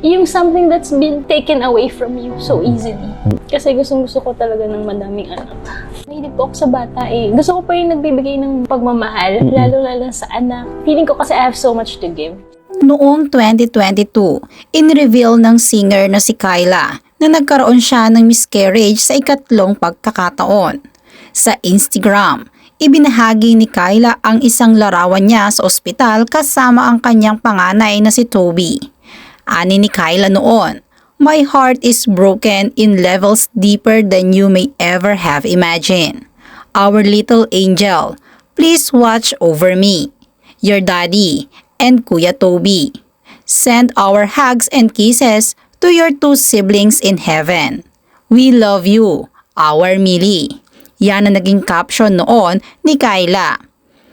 yung something that's been taken away from you so easily. Kasi gustong gusto ko talaga ng madaming anak. Mahilig po ako sa bata eh. Gusto ko pa yung nagbibigay ng pagmamahal, lalo-lalo sa anak. Feeling ko kasi I have so much to give. Noong 2022, in-reveal ng singer na si Kyla na nagkaroon siya ng miscarriage sa ikatlong pagkakataon. Sa Instagram, ibinahagi ni Kyla ang isang larawan niya sa ospital kasama ang kanyang panganay na si Toby. Ani ni Kyla noon, My heart is broken in levels deeper than you may ever have imagined. Our little angel, please watch over me. Your daddy and Kuya Toby. Send our hugs and kisses to your two siblings in heaven. We love you, our Millie. Yan ang naging caption noon ni Kyla.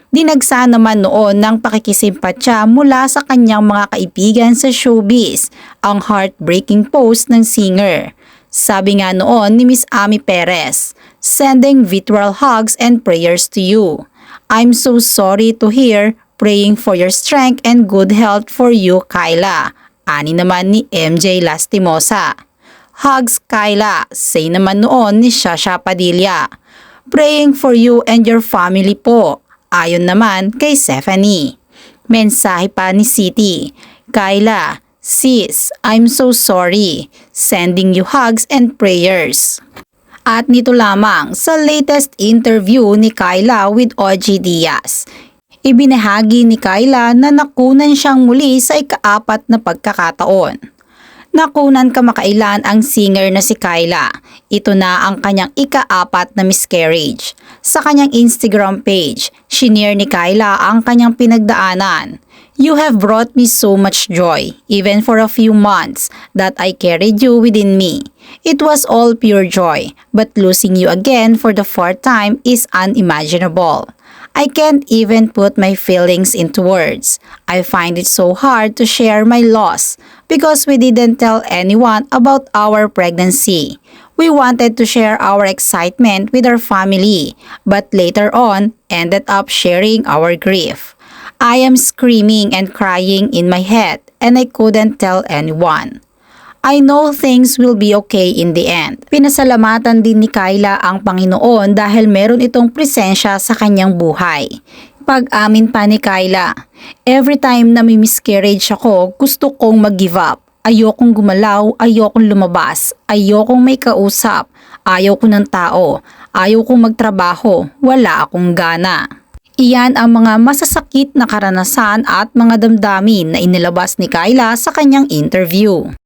Dinagsa naman noon ng pakikisimpatya mula sa kanyang mga kaibigan sa showbiz ang heartbreaking post ng singer. Sabi nga noon ni Miss Ami Perez, sending virtual hugs and prayers to you. I'm so sorry to hear, praying for your strength and good health for you, Kyla. Ani naman ni MJ Lastimosa. Hugs, Kyla, say naman noon ni Shasha Padilla. Praying for you and your family po. Ayon naman kay Stephanie. Mensahe pa ni City. Kyla, sis, I'm so sorry. Sending you hugs and prayers. At nito lamang sa latest interview ni Kyla with OG Diaz. Ibinahagi ni Kyla na nakunan siyang muli sa ikaapat na pagkakataon. Nakunan kamakailan ang singer na si Kyla. Ito na ang kanyang ikaapat na miscarriage. Sa kanyang Instagram page, shinare ni Kyla ang kanyang pinagdaanan. You have brought me so much joy, even for a few months, that I carried you within me. It was all pure joy, but losing you again for the fourth time is unimaginable. I can't even put my feelings into words. I find it so hard to share my loss because we didn't tell anyone about our pregnancy. We wanted to share our excitement with our family, but later on ended up sharing our grief. I am screaming and crying in my head and I couldn't tell anyone. I know things will be okay in the end. Pinasalamatan din ni Kyla ang Panginoon dahil meron itong presensya sa kanyang buhay. Pag-amin pa ni Kyla, every time na may miscarriage ako, gusto kong mag-give up. Ayokong gumalaw, ayokong lumabas, ayokong may kausap, ayoko ng tao, ayokong magtrabaho, wala akong gana. Iyan ang mga masasakit na karanasan at mga damdamin na inilabas ni Kyla sa kanyang interview.